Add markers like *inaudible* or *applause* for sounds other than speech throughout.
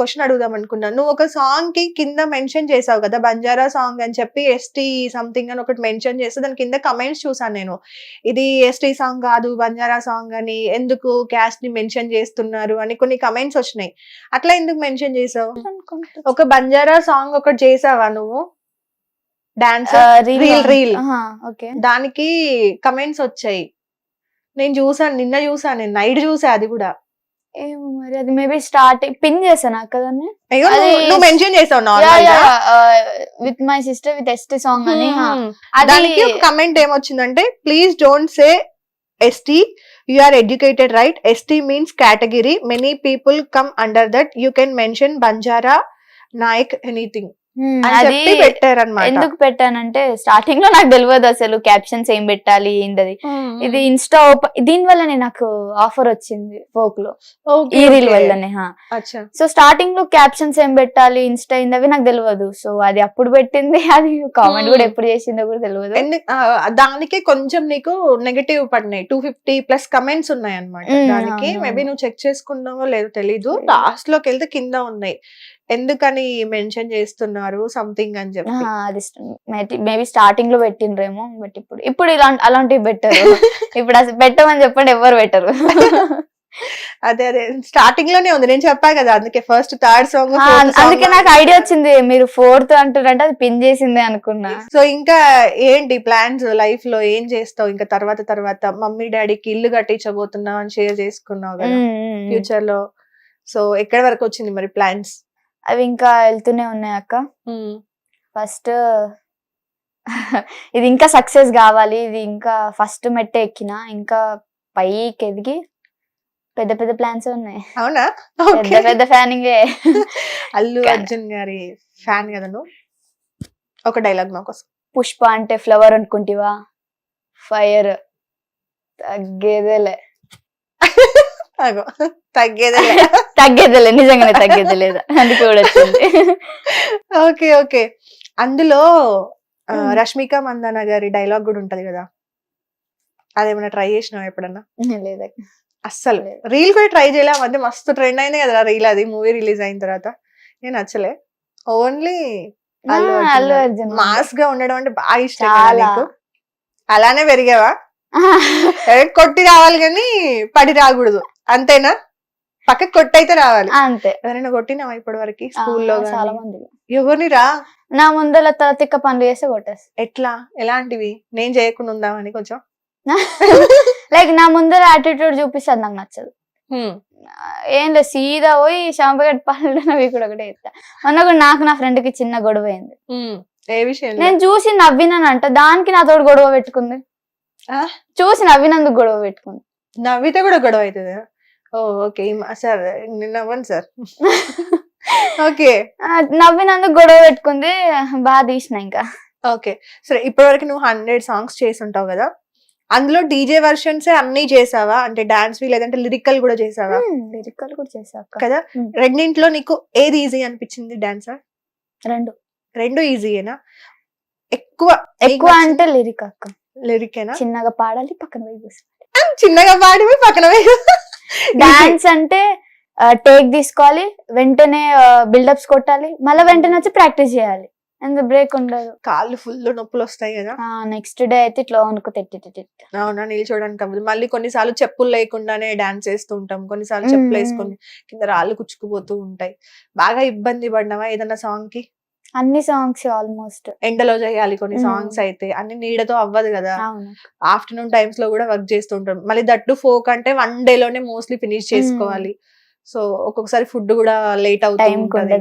Question అడుగుదాం అనుకున్నా. నువ్వు ఒక సాంగ్కి కింద మెన్షన్ చేసావు కదా బంజారా సాంగ్ అని చెప్పి ఎస్టీ సంథింగ్ అని ఒకటి మెన్షన్ చేస్తే దాని కింద కమెంట్స్ చూసాను నేను. ఇది ఎస్టీ సాంగ్ కాదు బంజారా సాంగ్ అని ఎందుకు క్యాస్ట్ని మెన్షన్ చేస్తున్నారు అని కొన్ని కమెంట్స్ వచ్చినాయి. అట్లా ఎందుకు మెన్షన్ చేసావు. ఒక బంజారా సాంగ్ ఒకటి చేసావా నువ్వు? Dance reel? రీల్ దానికి కమెంట్స్ వచ్చాయి. నేను చూసాను నిన్న చూసాను నేను నైట్ చూసా అది కూడా. ఏమో మరి అది మేబీ స్టార్టింగ్ పిన్ చేశాను అక్క దాన్ని? అయ్యో అది- నువ్వు- నువ్వు మెన్షన్ చేసావు normal with my sister with ST song అని. Hmm. అది దానికి ఒక comment ఏమొచ్చిందంటే please don't say ST you are educated right ST means category many people come under that you can mention Banjara Nayak anything అది ఎందుకు పెట్టానంటే స్టార్టింగ్లో నాకు తెలియదు అసలు క్యాప్షన్స్ ఏం పెట్టాలి ఏంటది. ఇది ఇన్స్టా ఓపెన్ దీని వల్లనే నాకు ఆఫర్ వచ్చింది ఫోక్లో. ఈ రీల్ వల్లనే సో స్టార్టింగ్లో క్యాప్షన్స్ ఏం పెట్టాలి ఇన్స్టా అయింది అవి నాకు తెలియదు సో అది అప్పుడు పెట్టింది *laughs* అది కామెంట్ కూడా. ఎప్పుడు చేసిందో కూడా తెలియదు దానికి కొంచెం నీకు నెగటివ్ పడినాయి. టూ ఫిఫ్టీ ప్లస్ కమెంట్స్ ఉన్నాయి అనమాట దానికి. మేబీ. నువ్వు చెక్ చేసుకున్నావో లేదో తెలీదు. లేదు. లాస్ట్లోకి వెళ్తే కింద ఉన్నాయి. ఎందుకని మెన్షన్ చేస్తున్నారు సంథింగ్ అని చెప్పి? అది మేబీ స్టార్టింగ్లో పెట్టిండ్రేమో బట్ ఇప్పుడు ఇప్పుడు ఇలాంటి అలాంటివి పెట్టరు. ఇప్పుడు అసలు పెట్టమని చెప్పండి ఎవరు పెట్టరు. అదే అదే. స్టార్టింగ్లోనే ఉంది. నేను చెప్పా కదా అందుకే ఫస్ట్ థర్డ్ సాంగ్ అందుకే నాకు ఐడియా వచ్చింది. మీరు ఫోర్త్ అంటారంటే అది పిన్ చేసిందే అనుకున్నా. సో ఇంకా ఏంటి ప్లాన్స్ లైఫ్లో? ఏం చేస్తావు? ఇంకా తర్వాత తర్వాత మమ్మీ డాడీకి ఇల్లు కట్టించబోతున్నావు అని షేర్ చేసుకున్నావు కదా. ఫ్యూచర్లో. సో ఎక్కడి వరకు వచ్చింది మరి ప్లాన్స్ అవి ఇంకా వెళ్తూనే ఉన్నాయి అక్క. ఫస్ట్ ఇది ఇంకా సక్సెస్ కావాలి. ఇది ఇంకా ఫస్ట్ మెట్టే ఎక్కిన. ఇంకా పైకి ఎదిగి పెద్ద పెద్ద ప్లాన్స్ ఉన్నాయి. అవునా? పెద్ద. పెద్ద ఫ్యానింగే అల్లు అర్జున్ గారి ఫ్యాన్ కదా నువ్వు? ఒక డైలాగ్ మా కోసం. పుష్ప అంటే ఫ్లవర్ అనుకుంటివా? ఫైర్ తగ్గేదేలే. *laughs* అగో తగ్గేదే *laughs* తగ్గేదేలే నిజంగానే తగ్గేది లేదా అందుకే కూడా ఓకే ఓకే. అందులో. రష్మిక మందాన గారి డైలాగ్ కూడా ఉంటది కదా? అదేమైనా ట్రై చేసినావు ఎప్పుడన్నా? లేదా. అస్సలు. రీల్ కూడా ట్రై చేయలే మధ్య మస్తు ట్రెండ్ అయింది కదా రీల్ అది మూవీ రిలీజ్ అయిన తర్వాత. నేను నచ్చలే. ఓన్లీ అల్లు అర్జున్ మాస్గా ఉండడం అంటే బాగా ఇష్టం అలానే పెరిగావా? *laughs* కొట్టి రావాలి కానీ పడి రాకూడదు. అంతేనా? పక్కకి కొట్టయితే రావాలి. అంతే. ఎవరైనా కొట్టినావా ఇప్పటి వరకు స్కూల్లో చాలా మంది ఎవరిని రా. నా ముందర తిక్క పనులు చేస్తే కొట్టేస్తా. ఎట్లా? ఎలాంటివి? నేను చేయకుండా ఉందామని కొంచెం? *laughs* లైక్ నా ముందర యాటిట్యూడ్ చూపిస్తుంది నాకు నచ్చదు. ఏం లేదు సీదా పోయి శాంపగట్ పనులు అవి కూడా ఒకటే చేస్తా మొన్న కూడా నాకు నా ఫ్రెండ్కి చిన్న గొడవ అయింది. ఏ విషయం నేను చూసి నవ్వినానంట. దానికి నాతోటి గొడవ పెట్టుకుంది. ఆ? చూసి నవ్వినందుకు గొడవ పెట్టుకుంది. నవ్వితే కూడా గొడవ అవుతుంది? ఓ ఓకే సార్ నిన్న అవ్వండి సార్. ఓకే నవ్వినందుకు గొడవ పెట్టుకుంది బాగా తీసిన ఇంకా. ఓకే సరే ఇప్పటి వరకు నువ్వు హండ్రెడ్ సాంగ్స్ చేసి ఉంటావు కదా? అందులో డీజే వర్షన్స్ అన్ని చేసావా? అంటే డాన్స్ లేదంటే లిరికల్ కూడా చేసావా? లిరికల్ కూడా చేసాక కదా. రెండింటిలో నీకు ఏది ఈజీ అనిపించింది డాన్స్? రెండు. రెండు ఈజీయేనా? ఎక్కువ ఎక్కువ అంటే లిరిక్ అక్క. లిరికేనా? చిన్నగా పాడాలి పక్కన పోయి. చిన్నగా పాడి పక్కన. డాన్స్ అంటే టేక్ తీసుకోవాలి వెంటనే బిల్డప్స్ కొట్టాలి మళ్ళీ వెంటనే వచ్చి ప్రాక్టీస్ చేయాలి. అంత బ్రేక్ ఉండదు. కాళ్ళు ఫుల్ నొప్పులు వస్తాయి కదా. నెక్స్ట్ డే అయితే ఇట్లా వణుకు తెట్టి అవునా నిల్చోడానికి అవ్వదు మళ్ళీ కొన్నిసార్లు చెప్పులు లేకుండానే డాన్స్ వేస్తూ ఉంటాం. కొన్నిసార్లు చెప్పులు. వేసుకొని కింద రాళ్ళు కుచ్చుకుపోతూ ఉంటాయి. బాగా ఇబ్బంది పడినావా ఏదన్నా సాంగ్కి? అన్ని సాంగ్స్ ఆల్మోస్ట్ ఎండలో చేయాలి కొన్ని. సాంగ్స్ అయితే. అన్ని నీడతో అవ్వదు కదా. ఆఫ్టర్నూన్ టైమ్స్లో కూడా వర్క్ చేస్తూ ఉంటాం మళ్ళీ దట్టు ఫోక్ అంటే వన్ డే లోనే మోస్ట్లీ ఫినిష్ చేసుకోవాలి. సో ఒక్కొక్కసారి ఫుడ్ కూడా లేట్ అవుతూ టైం ఉంటది.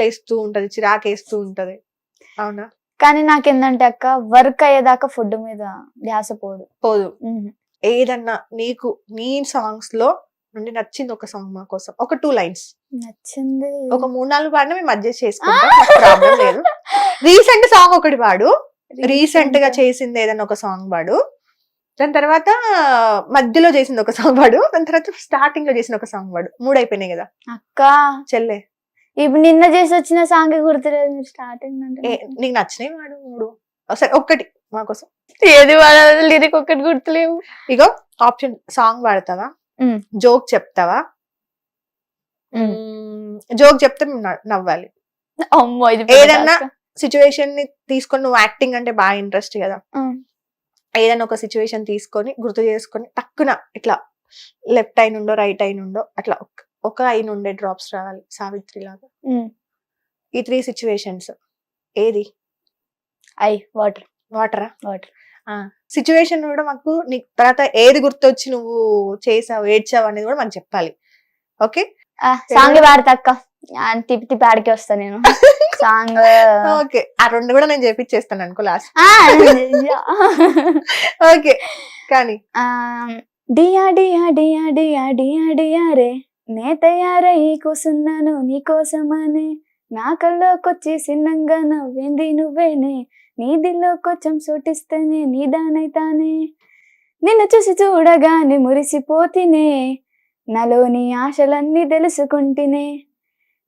వేస్తూ ఉంటది చిరాకు వేస్తూ ఉంటది. అవునా? కానీ నాకేందంటే అక్క వర్క్ అయ్యేదాకా ఫుడ్ మీద ధ్యాస పోదు. పోదు. ఏదన్నా నీకు నీ సాంగ్స్లో నుండి నచ్చింది ఒక సాంగ్ మా కోసం. ఒక టూ లైన్స్ నచ్చింది. ఒక మూడు నాలుగు పాడినా మేము అడ్జస్ట్ చేసుకుంటాం. ప్రాబ్లం లేదు. రీసెంట్ సాంగ్ ఒకటి పాడు. రీసెంట్గా చేసింది ఏదైనా ఒక సాంగ్ పాడు. దాని తర్వాత మధ్యలో చేసింది ఒక సాంగ్ పాడు. దాని తర్వాత స్టార్టింగ్లో చేసిన ఒక సాంగ్ పాడు. మూడు అయిపోయినాయి కదా. అక్క! చెల్లె. ఇప్పుడు నిన్న చేసి వచ్చిన సాంగ్ గుర్తులేదు. మీరు స్టార్టింగ్ అంటే నీకు. నచ్చినాయి వాడు మూడు. సరే ఒక్కటి మా కోసం. ఏది లిరిక్ ఒక్కటి గుర్తులేవు. ఇగో ఆప్షన్ సాంగ్ పాడతావా. జోక్ చెప్తావా? జోక్ చెప్తే నవ్వాలి. అమ్మో ఇది పెద్ద ఏదన్నా. సిచ్యువేషన్ని తీసుకొని నువ్వు యాక్టింగ్ అంటే బాగా ఇంట్రెస్ట్ కదా. ఏదైనా ఒక సిచ్యువేషన్ తీసుకొని గుర్తు చేసుకొని టక్కున ఇట్లా లెఫ్ట్ ఐ నుండో రైట్ ఐ నుండో అట్లా ఒక- ఐ నుండే డ్రాప్స్ రావాలి సావిత్రి లాగా. ఈ త్రీ సిచ్యువేషన్స్ ఏది? Eye water. వాటరా? వాటర్. సిచ్యువేషన్ కూడా మాకు నీకు తర్వాత ఏది గుర్తొచ్చి నువ్వు చేసావు ఏడ్చావు అనేది కూడా మనకు చెప్పాలి. ఓకే? సాంగ్ పాడతా అక్క. ఆ, తిప్పి తిప్పి ఆడికి వస్తా నేను. *laughs* Song okay. ఆ రెండు కూడా నేను చేపించేస్తాను అనుకో లాస్ట్ *laughs* ఓకే. కానీ? ఆ, డియా డియా డియా డియా డియా డియా రే. నే తయారై కూసున్నాను నీకోసమనే. నా కల్లోకొచ్చి సిన్నంగా నవ్వింది నువ్వేనే. నీ దిల్లో కొంచెం సోటిస్తేనే నీ దానైతానే నిన్ను చూసి చూడగానే మురిసిపోతినే. నాలోని ఆశలన్నీ తెలుసుకుంటినే.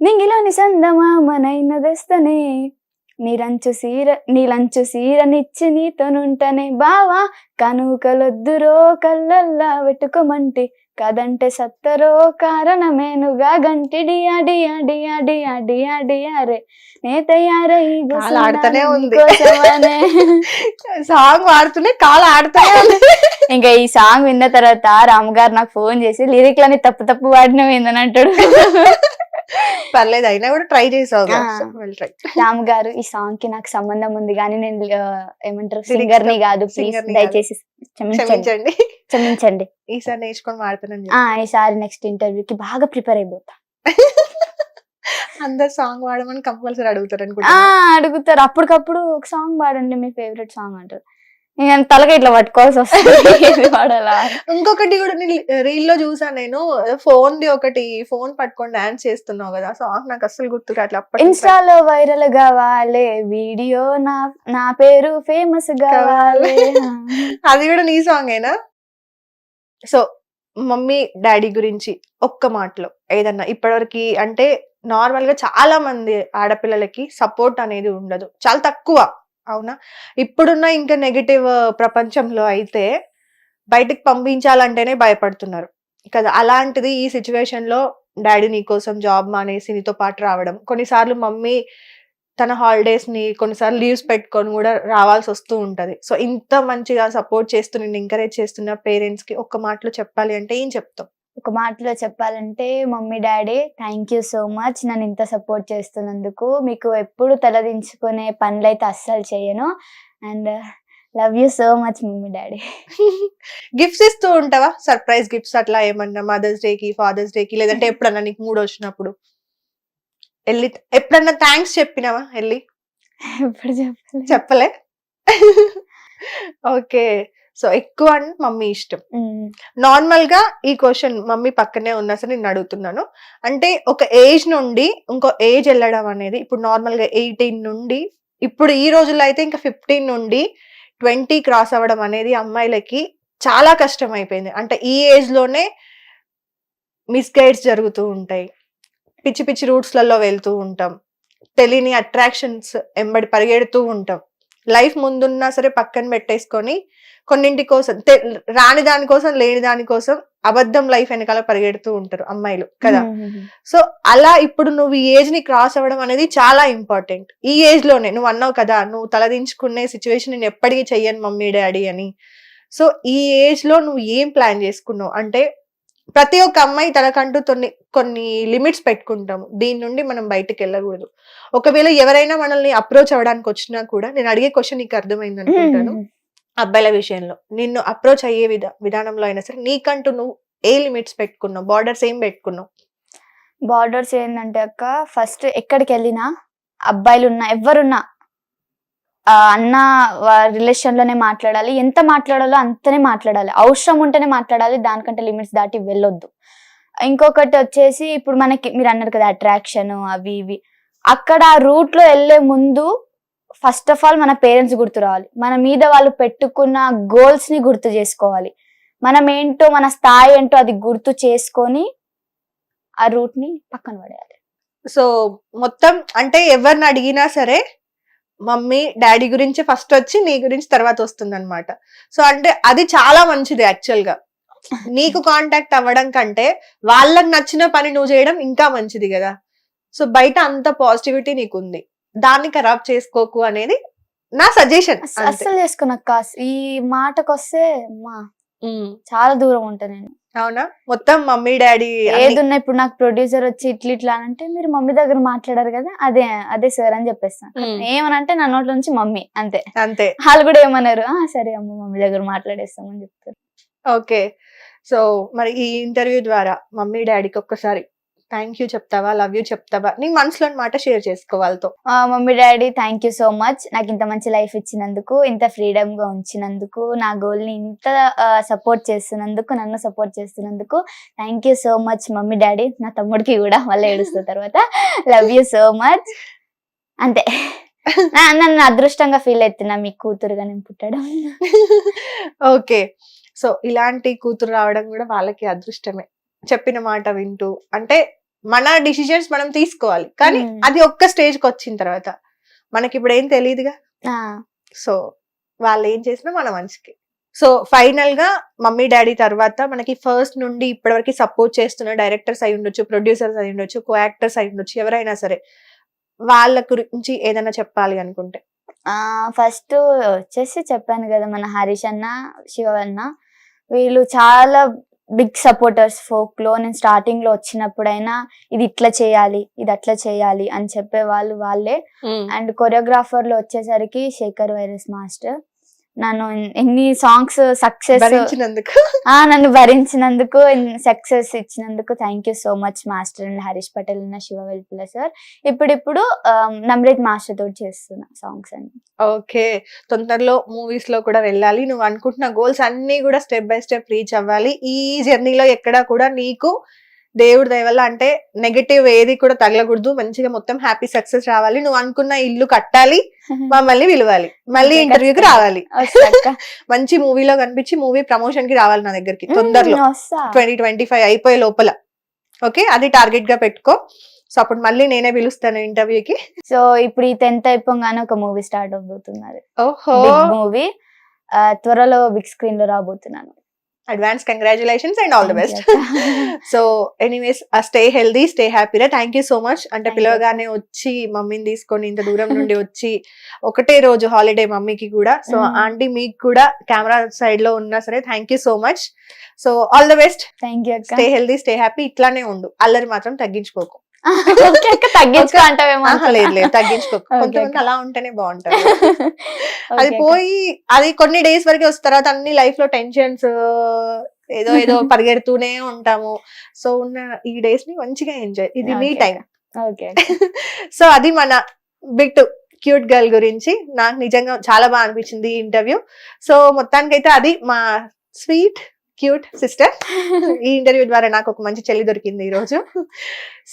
నింగిలోని సందమామనైనదస్తనే నీలంచు సీర నీలంచు సీరనిచ్చి నీతోనుంటనే. బావా కనుకలొద్దురో కళ్ళల్లా పెట్టుకోమంటి కదంటే సత్తరో కారణమేనుగా గంటి డియా డియా డియా డియా డియా డియా రే నే తయారై కాలు ఆడుతూనే ఉంది. *laughs* సాంగ్ పాడుతూనే కాలు ఆడుతూనే ఉంది. *laughs* ఇంకా ఈ సాంగ్ విన్న తర్వాత రామ్ గారు నాకు ఫోన్ చేసి లిరిక్లని తప్పు తప్పు పాడినవి ఏందని అంటాడు. *laughs* పర్లేదు అయినా కూడా ట్రై చేసావు రామ్ గారు ఈ సాంగ్కి నాకు సంబంధం ఉంది కానీ నేను ఏమంటారు సింగర్ని కాదు ప్లీజ్. దయచేసి క్షమించండి. క్షమించండి. ఈసారి నేర్చుకొని వాడుతున్నాను ఈసారి నెక్స్ట్ ఇంటర్వ్యూకి బాగా ప్రిపేర్ అయిపోతా. అందరు సాంగ్ వాడమని కంపల్సరీ అడుగుతారు అనుకుంటా. అడుగుతారు. అప్పటికప్పుడు ఒక సాంగ్ పాడండి మీ ఫేవరెట్ సాంగ్ అంటారు. నేను తలగా ఇట్లా పట్టుకోవాల్సి వస్తుంది. *laughs* పాడాలా ఇంకొకటి కూడా నేను రీల్లో చూసాను నేను. ఫోన్ ది ఒకటి ఫోన్ పట్టుకొని డాన్స్ చేస్తున్నావు కదా సాంగ్ నాకు అస్సలు గుర్తు రావట్లే అప్పటి నుంచి. ఇన్స్టాలో వైరల్ కావాలి వీడియో నా నా పేరు ఫేమస్ కావాలి. అది కూడా నీ సాంగ్ ఏనా? సో మమ్మీ డాడీ గురించి ఒక్క మాటలో ఏదన్నా ఇప్పటివరకు అంటే నార్మల్గా చాలా మంది ఆడపిల్లలకి సపోర్ట్ అనేది ఉండదు. చాలా తక్కువ. అవునా? ఇప్పుడున్న ఇంకా నెగటివ్ ప్రపంచంలో అయితే బయటకు పంపించాలంటేనే భయపడుతున్నారు. కదా అలాంటిది ఈ సిచ్యువేషన్లో డాడీ నీ కోసం జాబ్ మానేసి నీతో పాటు రావడం. కొన్నిసార్లు మమ్మీ తన హాలిడేస్ని కొన్నిసార్లు లీవ్స్ పెట్టుకొని కూడా రావాల్సి వస్తూ ఉంటది. సో ఇంత మంచిగా సపోర్ట్ చేస్తూ ఎంకరేజ్ చేస్తున్న పేరెంట్స్కి ఒక్క మాటలో చెప్పాలి అంటే ఏం చెప్తాం? ఒక మాటలో చెప్పాలంటే mummy daddy thank you so much నన్ను ఇంత సపోర్ట్ చేస్తున్నందుకు. మీకు ఎప్పుడు తలదించుకునే పనులు అయితే అస్సలు చేయను. And love you so much mummy daddy. *laughs* Gifts ఇస్తూ ఉంటావా? సర్ప్రైజ్ గిఫ్ట్స్ అట్లా ఏమన్నా? మదర్స్ డే కి ఫాదర్స్ డే కి లేదంటే ఎప్పుడన్నా నీకు మూడు వచ్చినప్పుడు? వెళ్ళి ఎప్పుడన్నా థ్యాంక్స్ చెప్పినావా వెళ్ళి *laughs* ఎప్పుడు చెప్పాలి. చెప్పలే? ఓకే *laughs* సో ఎక్కువ అంటే మమ్మీ ఇష్టం. నార్మల్గా ఈ క్వశ్చన్ మమ్మీ పక్కనే ఉన్నా సరే నేను అడుగుతున్నాను. అంటే ఒక ఏజ్ నుండి ఇంకో ఏజ్ వెళ్ళడం అనేది ఇప్పుడు నార్మల్గా ఎయిటీన్ నుండి ఇప్పుడు ఈ రోజుల్లో అయితే ఇంకా ఫిఫ్టీన్ నుండి ట్వంటీ క్రాస్ అవ్వడం అనేది అమ్మాయిలకి చాలా కష్టం అయిపోయింది అంటే ఈ ఏజ్లోనే మిస్గైడ్స్ జరుగుతూ ఉంటాయి. పిచ్చి పిచ్చి రూట్స్లలో వెళ్తూ ఉంటాం. తెలియని అట్రాక్షన్స్ ఎంబడి పరిగెడుతూ ఉంటాం. లైఫ్ ముందున్నా సరే పక్కన పెట్టేసుకొని కొన్నింటి కోసం రాని దానికోసం లేని దానికోసం అబద్ధం లైఫ్ వెనకాల పరిగెడుతూ ఉంటారు అమ్మాయిలు కదా? సో అలా ఇప్పుడు నువ్వు ఈ ఏజ్ని క్రాస్ అవ్వడం అనేది చాలా ఇంపార్టెంట్. ఈ ఏజ్లోనే నువ్వు అన్నావు కదా నువ్వు తలదించుకునే సిచ్యువేషన్ నేను ఎప్పటికీ చెయ్యను మమ్మీ డాడీ అని. సో ఈ ఏజ్లో నువ్వు ఏం ప్లాన్ చేసుకున్నావు? అంటే ప్రతి ఒక్క అమ్మాయి తనకంటూ కొన్ని కొన్ని లిమిట్స్ పెట్టుకుంటాము. దీని నుండి మనం బయటకు వెళ్ళకూడదు. ఒకవేళ ఎవరైనా మనల్ని అప్రోచ్ అవ్వడానికి వచ్చినా కూడా నేను అడిగే క్వశ్చన్ నీకు అర్థమైంది అనుకుంటాను. అబ్బాయిల విషయంలో నిన్ను అప్రోచ్ అయ్యే విధ విధానంలో అయినా సరే నీకంటూ నువ్వు ఏ లిమిట్స్ పెట్టుకున్నావు? బార్డర్స్ ఏం పెట్టుకున్నావు? బార్డర్స్ ఏంటంటే అక్క ఫస్ట్ ఎక్కడికి వెళ్ళినా అబ్బాయిలు ఉన్నా ఎవరున్నా అన్న రిలేషన్లోనే మాట్లాడాలి. ఎంత మాట్లాడాలో అంతనే మాట్లాడాలి. అవసరం ఉంటేనే మాట్లాడాలి. దానికంటే లిమిట్స్ దాటి వెళ్ళొద్దు. ఇంకొకటి వచ్చేసి ఇప్పుడు మనకి మీరు అన్నారు కదా అట్రాక్షన్ అవి ఇవి. అక్కడ ఆ రూట్లో వెళ్ళే ముందు ఫస్ట్ ఆఫ్ ఆల్ మన పేరెంట్స్ గుర్తు రావాలి. మన మీద వాళ్ళు పెట్టుకున్న గోల్స్ని గుర్తు చేసుకోవాలి. మనం ఏంటో మన స్థాయి ఏంటో అది గుర్తు చేసుకొని ఆ రూట్ని పక్కన పడేయాలి. సో మొత్తం అంటే ఎవరిని అడిగినా సరే మమ్మీ డాడీ గురించి ఫస్ట్ వచ్చి నీ గురించి తర్వాత వస్తుంది అనమాట సో అంటే అది చాలా మంచిది యాక్చువల్గా. నీకు కాంటాక్ట్ అవ్వడం కంటే వాళ్ళకి నచ్చిన పని నువ్వు చేయడం ఇంకా మంచిది కదా. సో బయట అంత పాజిటివిటీ నీకుంది. దాన్ని ఖరాబ్ చేసుకోకు అనేది నా సజెషన్ అస్స- అస్సలు చేసుకున్నాక ఈ మాటకు వస్తే చాలా దూరం ఉంటా నేను. అవునా? మొత్తం మమ్మీ డాడీ ఏది ఉన్నా ఇప్పుడు నాకు ప్రొడ్యూసర్ వచ్చి ఇట్లా ఇట్లా అంటే మీరు మమ్మీ దగ్గర మాట్లాడారు కదా అదే అదే సార్ అని చెప్పేస్తాను. ఏమనంటే నా నోట్ల నుంచి మమ్మీ అంతే. అంతే. వాళ్ళు కూడా ఏమన్నారు? ఆ సరే అమ్మ మమ్మీ దగ్గర మాట్లాడేస్తామని చెప్తారు. ఓకే. సో మరి ఈ ఇంటర్వ్యూ ద్వారా మమ్మీ డాడీకి ఒక్కసారి థ్యాంక్ యూ చెప్తావా? లవ్ యూ చెప్తావా? నీ మనసులోని మాట షేర్ చేసుకో వాళ్ళతో. ఆ, mummy daddy thank you so much నాకు ఇంత మంచి లైఫ్ ఇచ్చినందుకు ఇంత ఫ్రీడమ్గా ఉంచినందుకు నా గోల్ని ఇంత సపోర్ట్ చేస్తున్నందుకు నన్ను సపోర్ట్ చేస్తున్నందుకు thank you so much mummy daddy. నా తమ్ముడికి కూడా మళ్ళీ ఏడుస్తున్న తర్వాత. లవ్ యూ సో మచ్ అంతే. నన్ను అదృష్టంగా ఫీల్ అవుతున్నా మీ కూతురుగా నేను పుట్టడం. *laughs* ఓకే సో ఇలాంటి కూతురు రావడం కూడా వాళ్ళకి అదృష్టమే. చెప్పిన మాట వింటూ అంటే మన డిసిజన్స్ మనం తీసుకోవాలి. కానీ మ్మ్. అది ఒక్క స్టేజ్కి వచ్చిన తర్వాత మనకి ఇప్పుడు ఏం తెలియదుగా సో వాళ్ళు ఏం చేసినా మన మంచికి సో ఫైనల్గా మమ్మీ డాడీ తర్వాత మనకి ఫస్ట్ నుండి ఇప్పటివరకు సపోర్ట్ చేస్తున్న డైరెక్టర్స్ అయి ఉండొచ్చు ప్రొడ్యూసర్స్ అయి ఉండొచ్చు కో యాక్టర్స్ అయి ఉండొచ్చు ఎవరైనా సరే వాళ్ళ గురించి ఏదైనా చెప్పాలి అనుకుంటే. ఫస్ట్ వచ్చేసి చెప్పాను కదా మన హరీష్ అన్న శివ అన్న వీళ్ళు చాలా బిగ్ సపోర్టర్స్ ఫోక్లో నేను స్టార్టింగ్లో వచ్చినప్పుడైనా ఇది ఇట్లా చేయాలి ఇది అట్లా చేయాలి అని చెప్పే వాళ్ళు. వాళ్ళే అండ్ కొరియోగ్రాఫర్లో వచ్చేసరికి శేఖర్ వైరస్ మాస్టర్. నన్ను ఎన్ని సాంగ్స్ సక్సెస్ నన్ను భరించినందుకు సక్సెస్ ఇచ్చినందుకు thank you so much master and Harish Patel అన్న శివ వెల్పుల సార్ ఇప్పుడిప్పుడు నమ్రత్ మాస్టర్ తోటి చేస్తున్నా సాంగ్స్ అన్ని. ఓకే. తొందరలో మూవీస్లో కూడా వెళ్ళాలి. నువ్వు అనుకుంటున్న గోల్స్ అన్ని కూడా స్టెప్ బై స్టెప్ రీచ్ అవ్వాలి. ఈ జర్నీలో ఎక్కడా కూడా నీకు దేవుడి దయ వల్ల అంటే నెగటివ్ ఏది కూడా తగలకూడదు. మంచిగా మొత్తం హ్యాపీ సక్సెస్ రావాలి. నువ్వు అనుకున్న ఇల్లు కట్టాలి *laughs* మమ్మల్ని విలవాలి. మళ్ళీ ఇంటర్వ్యూకి. రావాలి. *laughs* మంచి మూవీలో కనిపించి మూవీ ప్రమోషన్కి రావాలి నా దగ్గరికి తొందరలో. ట్వంటీ ట్వంటీ ఫైవ్ అయిపోయే లోపల. ఓకే అది టార్గెట్గా పెట్టుకో. సో అప్పుడు మళ్ళీ నేనే పిలుస్తాను ఇంటర్వ్యూకి సో ఇప్పుడు ఈ టెన్త్ అయిపోగానే ఒక మూవీ స్టార్ట్ అవబోతున్నది ఓహో. మూవీ త్వరలో బిగ్ స్క్రీన్లో రాబోతున్నాను. Advance congratulations and all the best. So anyways stay healthy stay హ్యాపీరా thank you so much అంటే. పిలవగానే వచ్చి మమ్మీని తీసుకొని ఇంత దూరం నుండి *laughs* వచ్చి ఒకటే రోజు హాలిడే మమ్మీకి కూడా. So Mm. ఆంటీ మీకు కూడా కెమెరా సైడ్లో ఉన్నా సరే thank you so much so all the best thank you stay healthy stay happy ఇట్లానే ఉండు. అల్లరి మాత్రం తగ్గించుకోకు. తగ్గించుకో అంటావేమో లేదు లేదు తగ్గించుకోకు Okay, కొంతమంది. అలా ఉంటేనే బాగుంటారు *laughs* అది పోయి అది కొన్ని డేస్ వరకు వస్తున్న తర్వాత అన్ని లైఫ్లో టెన్షన్స్ ఏదో ఏదో *laughs* పరిగెడుతూనే ఉంటాము. సో ఉన్న ఈ డేస్ని మంచిగా ఎంజాయ్. ఇది Okay. టైం *laughs* ఓకే సో అది మన బిట్ క్యూట్ గర్ల్ గురించి నాకు నిజంగా చాలా బాగా అనిపించింది ఈ ఇంటర్వ్యూ. సో మొత్తానికైతే అది మా స్వీట్ క్యూట్ సిస్టర్. ఈ ఇంటర్వ్యూ ద్వారా నాకు ఒక మంచి చెల్లి దొరికింది ఈ రోజు.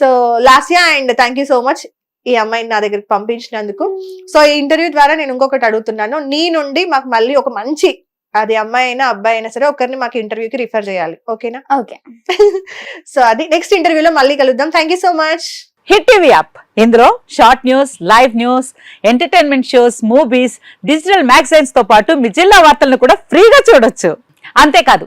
So Lasya and thank you so much ఈ అమ్మాయిని నా దగ్గరికి పంపించినందుకు. సో ఈ ఇంటర్వ్యూ ద్వారా నేను ఇంకొకటి అడుగుతున్నాను. నీ నుండి మాకు మళ్ళీ ఒక మంచి అది అమ్మాయి అయినా అబ్బాయి అయినా సరే ఒకరిని మాకు ఇంటర్వ్యూకి రిఫర్ చేయాలి. ఓకేనా? ఓకే. *laughs* సో అది నెక్స్ట్ ఇంటర్వ్యూలో మళ్ళీ కలుద్దాం. Thank you so much hit TV app ఇందులో short news live news entertainment shows movies digital మ్యాగజైన్స్తో పాటు మీ జిల్లా వార్తలను కూడా ఫ్రీగా చూడొచ్చు. అంతేకాదు